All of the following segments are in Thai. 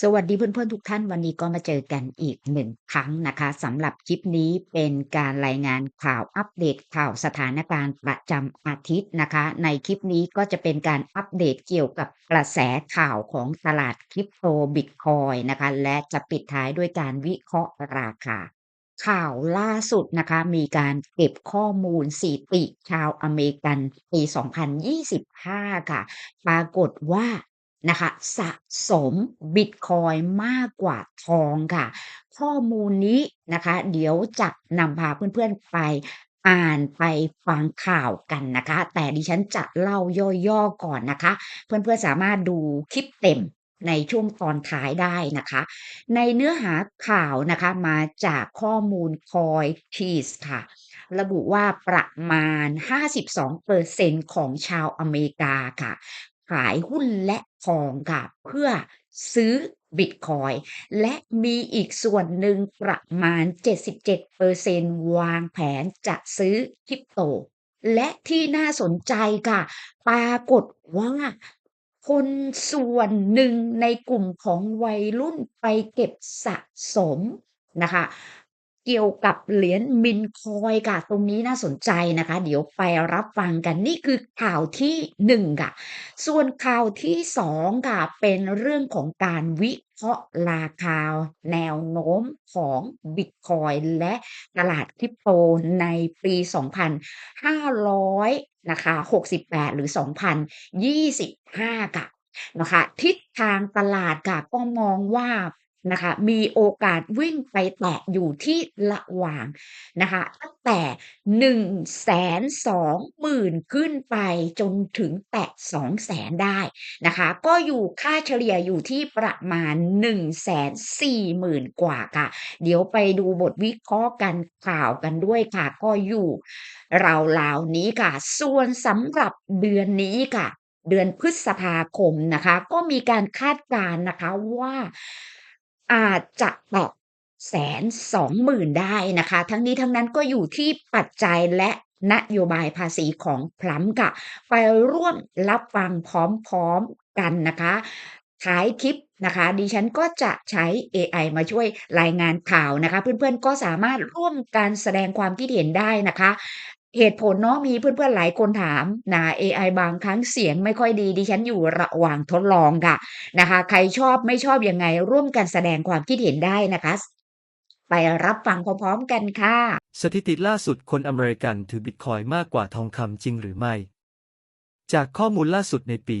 สวัสดีเพื่อนๆทุกท่านวันนี้ก็มาเจอกันอีกหนึ่งครั้งนะคะสำหรับคลิปนี้เป็นการรายงานข่าวอัปเดตข่าวสถานการณ์ประจำอาทิตย์นะคะ ในคลิปนี้ก็จะเป็นการอัปเดตเกี่ยวกับกระแสข่าวของตลาดคริปโตบิตคอยนะคะและจะปิดท้ายด้วยการวิเคราะห์ราคาข่าวล่าสุดนะคะมีการเก็บข้อมูลสถิติชาวอเมริกันปี 2025 ค่ะ ปรากฏว่า นะคะสะสมบิตคอยมากกว่าทองค่ะ ข้อมูลนี้นะคะ เดี๋ยวจะนำพาเพื่อนๆไปอ่านไปฟังข่าวกันนะคะ แต่ดิฉันจะเล่าย่อๆก่อนนะคะ เพื่อนๆสามารถดูคลิปเต็มในช่วงตอนท้ายได้นะคะ ในเนื้อหาข่าวนะคะมาจากข้อมูล Coinbase ค่ะ ระบุว่าประมาณ 52%ของชาวอเมริกาค่ะ ขายหุ้นและทองค่ะ เพื่อซื้อบิตคอยน์และมีอีกส่วนหนึ่งประมาณ 77%วางแผนจะซื้อคริปโต และที่น่าสนใจค่ะ ปรากฏว่าคนส่วนหนึ่งในกลุ่มของวัยรุ่นไปเก็บสะสมนะคะ เกี่ยวกับเหรียญมินคอยค่ะ ตรงนี้น่าสนใจนะคะ เดี๋ยวไปรับฟังกันนี่คือข่าวที่หนึ่งค่ะ ส่วนข่าวที่สองค่ะ เป็นเรื่องของการวิเคราะห์ราคาแนวโน้มของบิตคอยนและตลาดคริปโตในปี 2,500นะคะ68 หรือ 2025 ค่ะนะคะทิศทางตลาดค่ะก็มองว่า นะคะ มีโอกาสวิ่งไปแตะอยู่ที่ระหว่างนะคะตั้งแต่120,000ขึ้นไปจนถึงแตะ200,000ได้นะคะ ก็อยู่ค่าเฉลี่ยอยู่ที่ประมาณ140,000กว่าค่ะ เดี๋ยวไปดูบทวิเคราะห์กันข่าวกันด้วยค่ะ ก็อยู่ราวๆนี้ค่ะ ส่วนสำหรับเดือนนี้ค่ะ เดือนพฤษภาคมนะคะ ก็มีการคาดการณ์นะคะว่า อาจจะต่อแตะ120,000ได้นะคะ ทั้งนี้ทั้งนั้นก็อยู่ที่ปัจจัยและนโยบายภาษีของทรัมป์ค่ะ ไปร่วมรับฟังพร้อมๆกันนะคะท้ายคลิปนะคะ ดิฉันก็จะใช้เอไอมาช่วยรายงานข่าวนะคะ เพื่อนๆก็สามารถร่วมกันแสดงความคิดเห็นได้นะคะ เหตุผลเนาะมีเพื่อนๆหลายคนถามนะเอไอบางครั้งเสียงไม่ค่อยดีดิฉันอยู่ระหว่างทดลองค่ะนะคะ ใครชอบไม่ชอบยังไงร่วมกันแสดงความคิดเห็นได้นะคะ ไปรับฟังพร้อมๆกันค่ะ สถิติล่าสุดคนอเมริกันถือบิตคอยมากกว่าทองคำจริงหรือไม่ จากข้อมูลล่าสุดในปี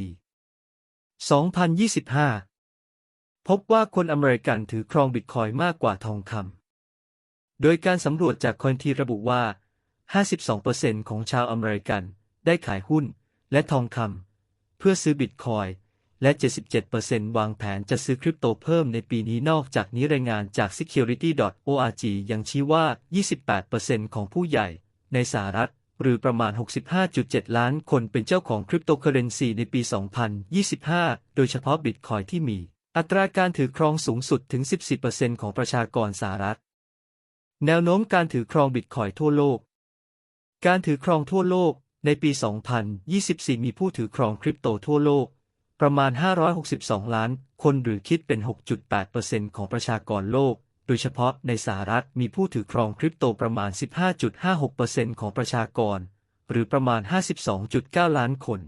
2025 พบว่าคนอเมริกันถือครองบิตคอยมากกว่าทองคำโดยการสำรวจจากคอยทีระบุว่า 52%ของชาวอเมริกันได้ขายหุ้นและทองคำเพื่อซื้อบิตคอยน์และ 77%วางแผนจะซื้อคริปโตเพิ่มในปีนี้นอกจากนี้รายงานจาก security.org ยังชี้ว่า 28%ของผู้ใหญ่ในสหรัฐ หรือประมาณ 65.7 ล้านคนเป็นเจ้าของคริปโตเคอเรนซีในปี 2025 โดยเฉพาะบิตคอยที่มี อัตราการถือครองสูงสุดถึง 14%ของประชากรสหรัฐ แนวโน้มการถือครองบิตคอยทั่วโลก การถือครองทั่วโลก ในปี 2024 มีผู้ถือครองคริปโตทั่วโลก ประมาณ 562 ล้าน คนหรือคิดเป็น 6.8%ของประชากรโลก โดยเฉพาะในสหรัฐมีผู้ถือครองคริปโตประมาณ 15.56%ของประชากร หรือประมาณ 52.9 ล้านคน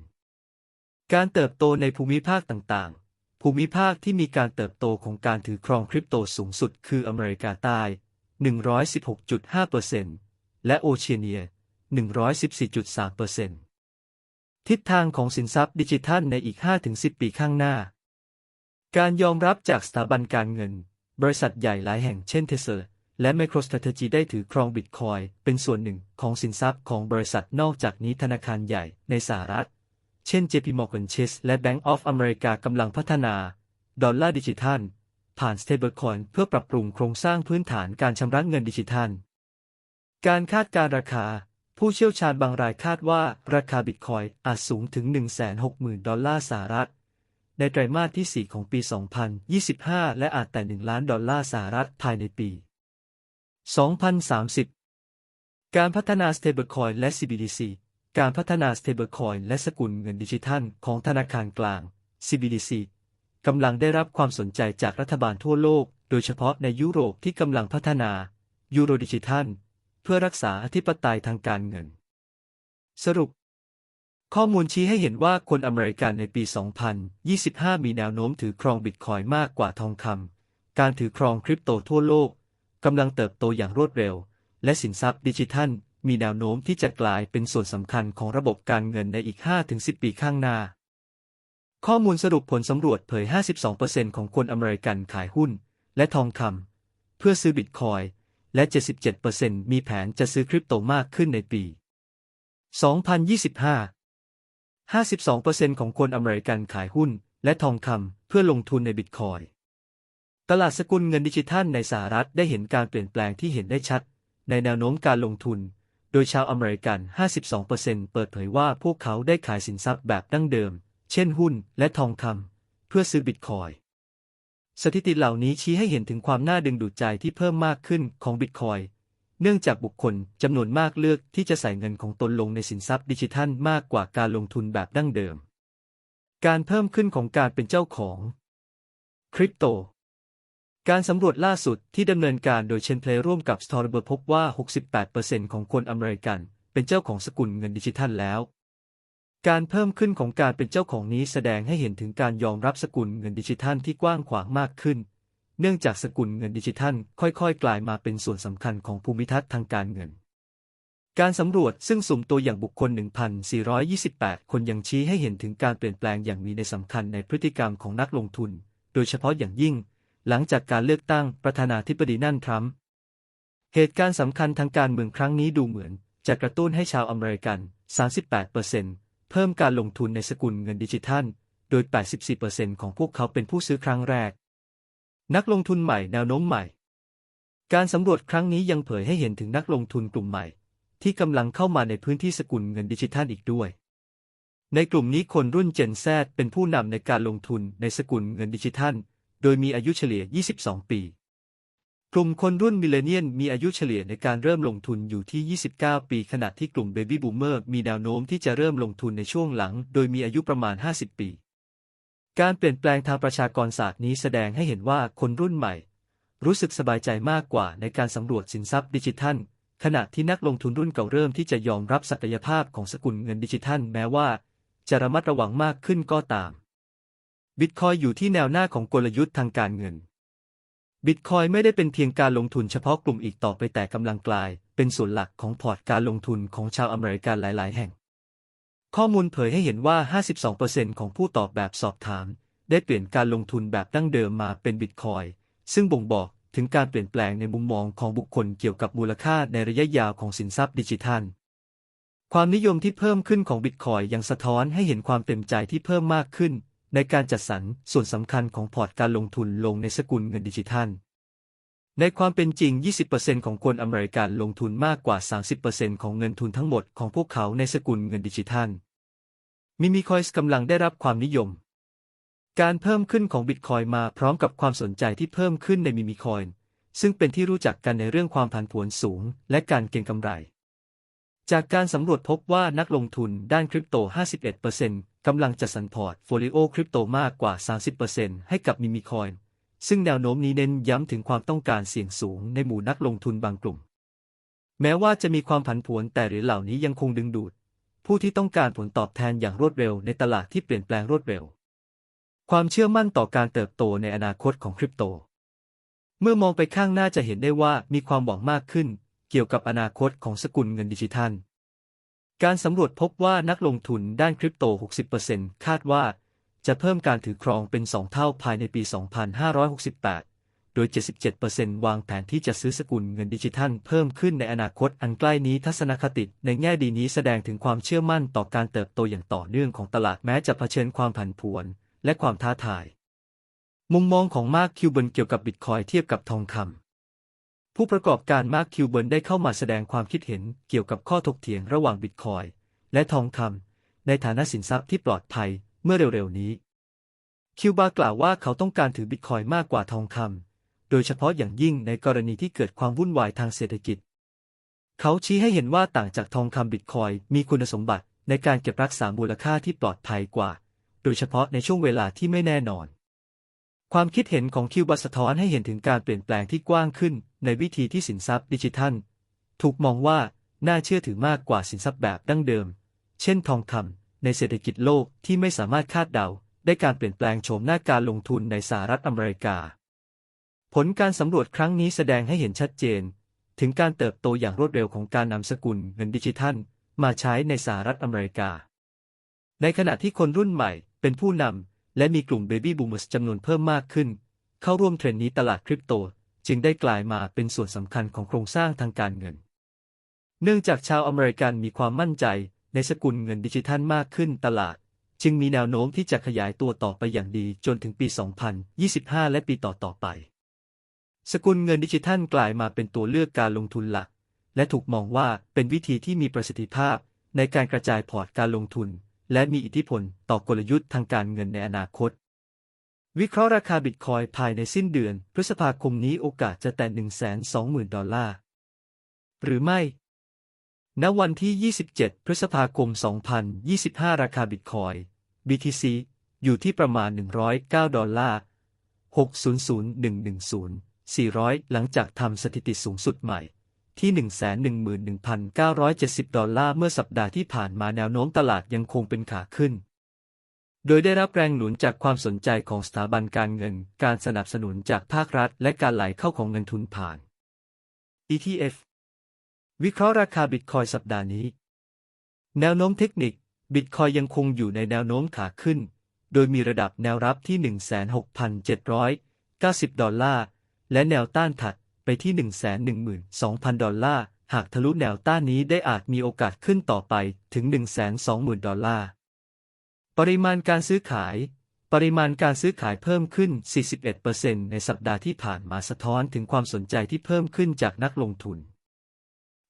การเติบโตในภูมิภาคต่างๆ ภูมิภาคที่มีการเติบโตของการถือครองคริปโตสูงสุด คืออเมริกาใต้ 116.5%และโอเชียเนีย 114.3%ทิศทางของสินทรัพย์ดิจิทัลในอีก 5-10 ปีข้างหน้า การยอมรับจากสถาบันการเงิน บริษัทใหญ่หลายแห่งเช่นเทเซอร์และ MicroStrategy ได้ถือครองบิตคอยเป็นส่วนหนึ่งของสินทรัพย์ของบริษัทนอกจากนี้ธนาคารใหญ่ในสหรัฐ เช่น JP Morgan Chase และ Bank of America กำลังพัฒนา ดอลลาร์ดิจิทัล ผ่าน stablecoin เพื่อปรับปรุงโครงสร้างพื้นฐานการชำระเงินดิจิทัล การคาดการราคา ผู้เชี่ยวชาญบางรายคาดว่า ราคาบิตคอยอาจสูงถึง 160,000 ดอลลาร์สหรัฐ ในไตรมาสที่ 4 ของปี 2025 และอาจแต่ 1 ล้านดอลลาร์สหรัฐภายในปี 2030 การพัฒนา stablecoin และ CBDC การพัฒนา stablecoin และสกุลเงินดิจิทัล ของธนาคารกลาง CBDC กำลังได้รับความสนใจจากรัฐบาลทั่วโลก โดยเฉพาะในยุโรปที่กำลังพัฒนายูโรดิจิทัล พื่อรักษาอธิปไตยทางการเงิน สรุป ข้อมูลชี้ให้เห็นว่าคนอเมริกันในปี 2025 มีแนวโน้มถือครองบิตคอยมากกว่าทองคำ การถือครองคริปโตทั่วโลกกำลังเติบโตอย่างรวดเร็ว และสินทรัพย์ดิจิทัล มีแนวโน้มที่จะกลายเป็นส่วนสำคัญของระบบการเงินในอีก 5-10 ปีข้างหน้า ข้อมูลสรุปผลสำรวจเผย 52%ของคนอเมริกันขายหุ้น และทองคำเพื่อซื้อบิตคอยน์ และ 77%มีแผนจะซื้อคริปโตมากขึ้นในปี 2025 52%ของคนอเมริกันขายหุ้น และทองคำเพื่อลงทุนในบิตคอยน์ตลาดสกุลเงินดิจิทัลในสหรัฐได้เห็นการเปลี่ยนแปลงที่เห็นได้ชัด ในแนวโน้มการลงทุน โดยชาวอเมริกัน 52%เปิดเผยว่าพวกเขาได้ขายสินทรัพย์แบบดั้งเดิม เช่นหุ้นและทองคำเพื่อซื้อบิตคอย สถิติเหล่านี้ชี้ให้เห็นถึงความน่าดึงดูดใจที่เพิ่มมากขึ้นของบิตคอยน์เนื่องจากบุคคลจำนวนมากเลือกที่จะใส่เงินของตนลงในสินทรัพย์ดิจิทัลมากกว่าการลงทุนแบบดั้งเดิม การเพิ่มขึ้นของการเป็นเจ้าของคริปโต การสำรวจล่าสุดที่ดำเนินการโดยเชนเพลร่วมกับ s t o r b e r พบว่า 68%ของคนอเมริกัน เป็นเจ้าของสกุลเงินดิจิทัลแล้ว การเพิ่มขึ้นของการเป็นเจ้าของนี้แสดงให้เห็นถึงการยอมรับสกุลเงินดิจิทัลที่กว้างขวางมากขึ้น เนื่องจากสกุลเงินดิจิทัลค่อยๆ กลายมาเป็นส่วนสำคัญของภูมิทัศน์ทางการเงิน การสำรวจซึ่งสุ่มตัวอย่างบุคคล 1,428 คนยังชี้ให้เห็นถึงการเปลี่ยนแปลงอย่างมีในสำคัญในพฤติกรรมของนักลงทุน โดยเฉพาะอย่างยิ่ง หลังจากการเลือกตั้งประธานาธิบดีนั่นทรัมป์ เหตุการณ์สำคัญทางการเมืองครั้งนี้ดูเหมือนจะกระตุ้นให้ชาวอเมริกัน 38% เพิ่มการลงทุนในสกุลเงินดิจิทัล โดย 84%ของพวกเขาเป็นผู้ซื้อครั้งแรก นักลงทุนใหม่แนวโน้มใหม่ การสำรวจครั้งนี้ยังเผยให้เห็นถึงนักลงทุนกลุ่มใหม่ ที่กำลังเข้ามาในพื้นที่สกุลเงินดิจิทัลอีกด้วย ในกลุ่มนี้คนรุ่น Gen Z เป็นผู้นำในการลงทุนในสกุลเงินดิจิทัล โดยมีอายุเฉลี่ย 22 ปี กลุ่มคนรุ่นมิเลเนียนมีอายุเฉลี่ยในการเริ่มลงทุนอยู่ที่ 29 ปี ขณะที่กลุ่มเบบี้บูมเมอร์มีแนวโน้มที่จะเริ่มลงทุนในช่วงหลัง โดยมีอายุประมาณ 50 ปี การเปลี่ยนแปลงทางประชากรศาสตร์นี้แสดงให้เห็นว่าคนรุ่นใหม่ รู้สึกสบายใจมากกว่าในการสำรวจสินทรัพย์ดิจิทัล ขณะที่นักลงทุนรุ่นเก่าเริ่มที่จะยอมรับศักยภาพของสกุลเงินดิจิทัล แม้ว่า จะระมัดระวังมากขึ้นก็ตามบิตคอยอยู่ที่แนวหน้าของกลยุทธ์ทางการเงิน บิตคอยไม่ได้เป็นเพียงการลงทุนเฉพาะกลุ่มอีกต่อไปแต่กำลังกลาย เป็นส่วนหลักของพอร์ตการลงทุนของชาวอเมริกันหลาย ๆ แห่ง ข้อมูลเผยให้เห็นว่า 52%ของผู้ตอบแบบสอบถาม ได้เปลี่ยนการลงทุนแบบดั้งเดิมมาเป็นบิตคอยซึ่งบ่งบอกถึงการเปลี่ยนแปลงในมุมมองของบุคคลเกี่ยวกับมูลค่าในระยะยาวของสินทรัพย์ดิจิทัล ความนิยมที่เพิ่มขึ้นของบิตคอยยังสะท้อนให้เห็นความเต็มใจที่เพิ่มมากขึ้น ในการจัดสรรส่วนสำคัญของพอร์ตการลงทุนลงในสกุลเงินดิจิทัล ในความเป็นจริง 20%ของคนอเมริกันลงทุนมากกว่า 30%ของเงินทุนทั้งหมดของพวกเขาในสกุลเงินดิจิทัล มิมิคอยส์กำลังได้รับความนิยม การเพิ่มขึ้นของบิตคอยมาพร้อมกับความสนใจที่เพิ่มขึ้นในมิมิคอยน์ซึ่งเป็นที่รู้จักกันในเรื่องความผันผวนสูง และการเก็งกำไรจากการสำรวจพบว่านักลงทุนด้านคริปโต 51% กำลังจัดสรรพอร์ตโฟลิโอคริปโตมากกว่า 30%ให้กับมิมิคอยน์ซึ่งแนวโน้มนี้เน้นย้ำถึงความต้องการเสี่ยงสูงในหมู่นักลงทุนบางกลุ่ม แม้ว่าจะมีความผันผวนแต่เหรียญเหล่านี้ยังคงดึงดูด ผู้ที่ต้องการผลตอบแทนอย่างรวดเร็วในตลาดที่เปลี่ยนแปลงรวดเร็ว ความเชื่อมั่นต่อการเติบโตในอนาคตของคริปโต เมื่อมองไปข้างหน้าจะเห็นได้ว่ามีความหวังมากขึ้น เกี่ยวกับอนาคตของสกุลเงินดิจิทัล การสำรวจพบว่านักลงทุนด้านคริปโต 60%คาดว่า จะเพิ่มการถือครองเป็น 2 เท่าภายในปี 2568 โดย 77%วางแผนที่จะซื้อสกุลเงินดิจิทัลเพิ่มขึ้นในอนาคตอันใกล้นี้ทัศนคติในแง่ดีนี้แสดงถึงความเชื่อมั่นต่อการเติบโตอย่างต่อเนื่องของตลาดแม้จะเผชิญความผันผวนและความท้าทาย มุมมองของมาร์คคิวเบิร์นเกี่ยวกับบิตคอยเทียบกับทองคำ ผู้ประกอบการมาร์คคิวเบิร์นได้เข้ามาแสดงความคิดเห็นเกี่ยวกับข้อถกเถียงระหว่างบิตคอยและทองคำในฐานะสินทรัพย์ที่ปลอดภัยเมื่อเร็วๆนี้ คิวบากล่าวว่าเขาต้องการถือบิตคอยมากกว่าทองคำโดยเฉพาะอย่างยิ่งในกรณีที่เกิดความวุ่นวายทางเศรษฐกิจ เขาชี้ให้เห็นว่าต่างจากทองคำบิตคอยมีคุณสมบัติในการเก็บรักษามูลค่าที่ปลอดภัยกว่า โดยเฉพาะในช่วงเวลาที่ไม่แน่นอน ความคิดเห็นของคิวบาสะท้อนให้เห็นถึงการเปลี่ยนแปลงที่กว้างขึ้น ในวิธีที่สินทรัพย์ดิจิทัล ถูกมองว่าน่าเชื่อถือมากกว่าสินทรัพย์แบบดั้งเดิม เช่นทองคำในเศรษฐกิจโลกที่ไม่สามารถคาดเดา ได้การเปลี่ยนแปลงโฉมหน้าการลงทุนในสหรัฐอเมริกา ผลการสำรวจครั้งนี้แสดงให้เห็นชัดเจน ถึงการเติบโตอย่างรวดเร็วของการนำสกุลเงินดิจิทัล มาใช้ในสหรัฐอเมริกา ในขณะที่คนรุ่นใหม่เป็นผู้นำ และมีกลุ่มเบบี้บูมเมอร์จำนวนเพิ่มมากขึ้น เข้าร่วมเทรนด์นี้ตลาดคริปโต จึงได้กลายมาเป็นส่วนสำคัญของโครงสร้างทางการเงิน เนื่องจากชาวอเมริกันมีความมั่นใจในสกุลเงินดิจิทัลมากขึ้นตลาด จึงมีแนวโน้มที่จะขยายตัวต่อไปอย่างดีจนถึงปี 2025 และปีต่อๆไป สกุลเงินดิจิทัลกลายมาเป็นตัวเลือกการลงทุนหลัก และถูกมองว่าเป็นวิธีที่มีประสิทธิภาพในการกระจายพอร์ตการลงทุน และมีอิทธิพลต่อกลยุทธ์ทางการเงินในอนาคต วิเคราะห์ราคาบิตคอยภายในสิ้นเดือน พฤษภาคมนี้โอกาสจะแตะ120,000 ดอลลาร์ หรือไม่ ณ วันที่ 27 พฤษภาคม 2025 ราคาบิตคอย BTC อยู่ที่ประมาณ 109 ดอลลาร์ 600,110 400 หลังจากทำสถิติสูงสุดใหม่ ที่ 111,970 ดอลลาร์เมื่อสัปดาห์ที่ผ่านมาแนวโน้มตลาดยังคงเป็นขาขึ้น โดยได้รับแรงหนุนจากความสนใจของสถาบันการเงิน การสนับสนุนจากภาครัฐ และการไหลเข้าของเงินทุนผ่าน ETF วิเคราะห์ราคาบิตคอยสัปดาห์นี้ แนวโน้มเทคนิค บิตคอยยังคงอยู่ในแนวโน้มขาขึ้น โดยมีระดับแนวรับที่ 16,790 ดอลลาร์ และแนวต้านถัด ไปที่ 112,000 ดอลลาร์ หากทะลุแนวต้านนี้ได้อาจมีโอกาสขึ้นต่อไปถึง 120,000 ดอลลาร์ ปริมาณการซื้อขายปริมาณการซื้อขายเพิ่มขึ้น 41%ในสัปดาห์ที่ผ่านมาสะท้อนถึงความสนใจที่เพิ่มขึ้นจากนักลงทุน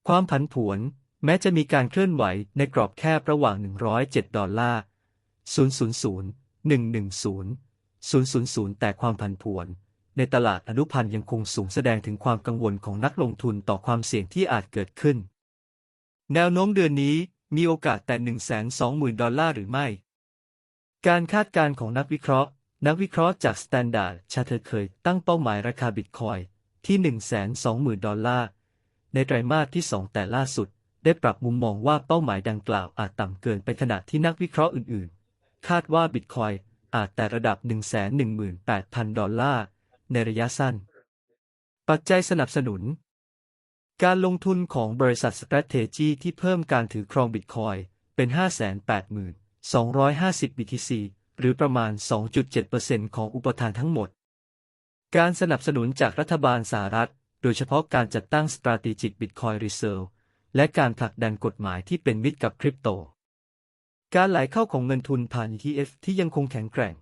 ความผันผวน แม้จะมีการเคลื่อนไหวในกรอบแคบระหว่าง 107 ดอลลาร์ 000 110 000 แต่ความผันผวน ในตลาดอนุพันธ์ยังคงสูงแสดงถึงความกังวลของนักลงทุนต่อความเสี่ยงที่อาจเกิดขึ้น แนวโน้มเดือนนี้มีโอกาสแต่ 120,000 ดอลลาร์หรือไม่ การคาดการณ์ของนักวิเคราะห์ นักวิเคราะห์จาก Standard Chartered เคยตั้งเป้าหมายราคาบิตคอยที่ 120,000 ดอลลาร์ ในไตรมาสที่ 2 แต่ล่าสุด ได้ปรับมุมมองว่าเป้าหมายดังกล่าวอาจต่ำเกินไปขณะที่นักวิเคราะห์อื่นๆ คาดว่าบิตคอยอาจแต่ระดับ 118,000 ดอลลาร์ ในระยะสั้น ปัจจัยสนับสนุน การลงทุนของบริษัท Strategy ที่เพิ่มการถือครองบิตคอยเป็น 580,250 BTC หรือประมาณ 2.7%ของอุปทานทั้งหมด การสนับสนุนจากรัฐบาลสหรัฐ โดยเฉพาะการจัดตั้ง Strategic Bitcoin Reserve และการผลักดันกฎหมายที่เป็นมิตรกับคริปโต การไหลเข้าของเงินทุนผ่าน ETF ที่ยังคงแข็งแกร่ง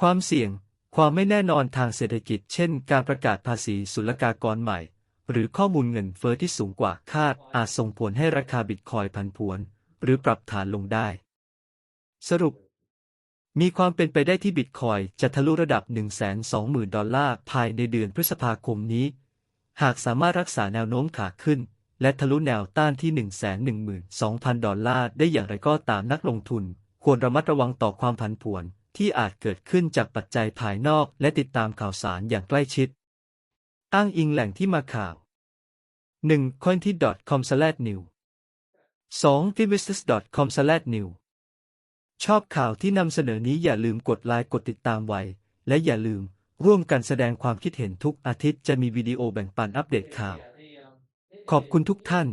ความเสี่ยง ความไม่แน่นอนทางเศรษฐกิจ เช่น การประกาศภาษีศุลกากรใหม่ หรือข้อมูลเงินเฟอ้อที่สูงกว่าคาด อาจส่งผลให้ราคาบิตคอยผันผวน หรือปรับฐานลงได้ สรุป มีความเป็นไปได้ที่บิตคอยจะทะลุระดับ 120,000 ดอลลาร์ภายในเดือนพฤษภาคมนี้ หากสามารถรักษาแนวโน้มขาขึ้น และทะลุแนวต้านที่ 112,000 ดอลลาร์ได้อย่างไรก็ตามนักลงทุน ควรระมัดระวังต่อความผันผวน ที่อาจเกิดขึ้นจากปัจจัยภายนอกและติดตามข่าวสารอย่างใกล้ชิด อ้างอิงแหล่งที่มาข่าว 1. cointit.com/new 2. finvestors.com/new ชอบข่าวที่นำเสนอนี้อย่าลืมกดไลค์กดติดตามไว้ และอย่าลืมร่วมกันแสดงความคิดเห็นทุกอาทิตย์จะมีวิดีโอแบ่งปันอัปเดตข่าว ขอบคุณทุกท่าน